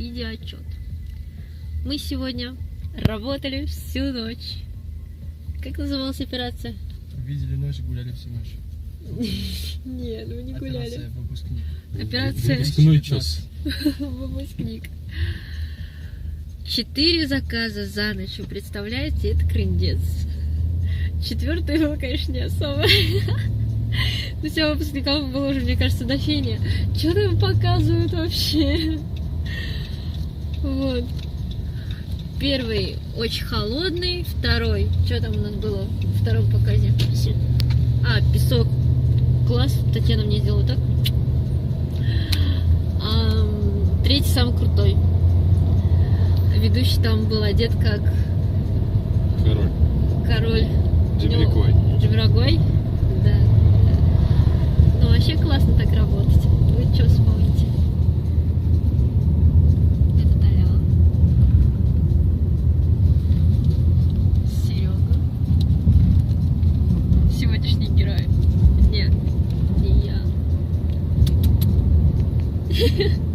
видеоотчет. Мы сегодня работали всю ночь. Как называлась операция? Видели ночь, гуляли всю ночь. Нет, мы не Операция выпускник. Операция Выпускной час. выпускник. Четыре заказа за ночь, вы представляете, это крындец. Четвертый был, конечно, не особо. Но всем выпускникам было уже, мне кажется, до фени. Что там показывают вообще? Первый очень холодный, второй, что там у нас было во втором показе? Песок. А, песок. Класс, Татьяна мне сделала так. Ам, третий самый крутой. Ведущий там был одет как Король. король Джемрикой. Джемрагой. Да. Ну, вообще классно так работать. Вы что вспомните? Это Таляла. Серега. Сегодняшний герой. Нет, не я.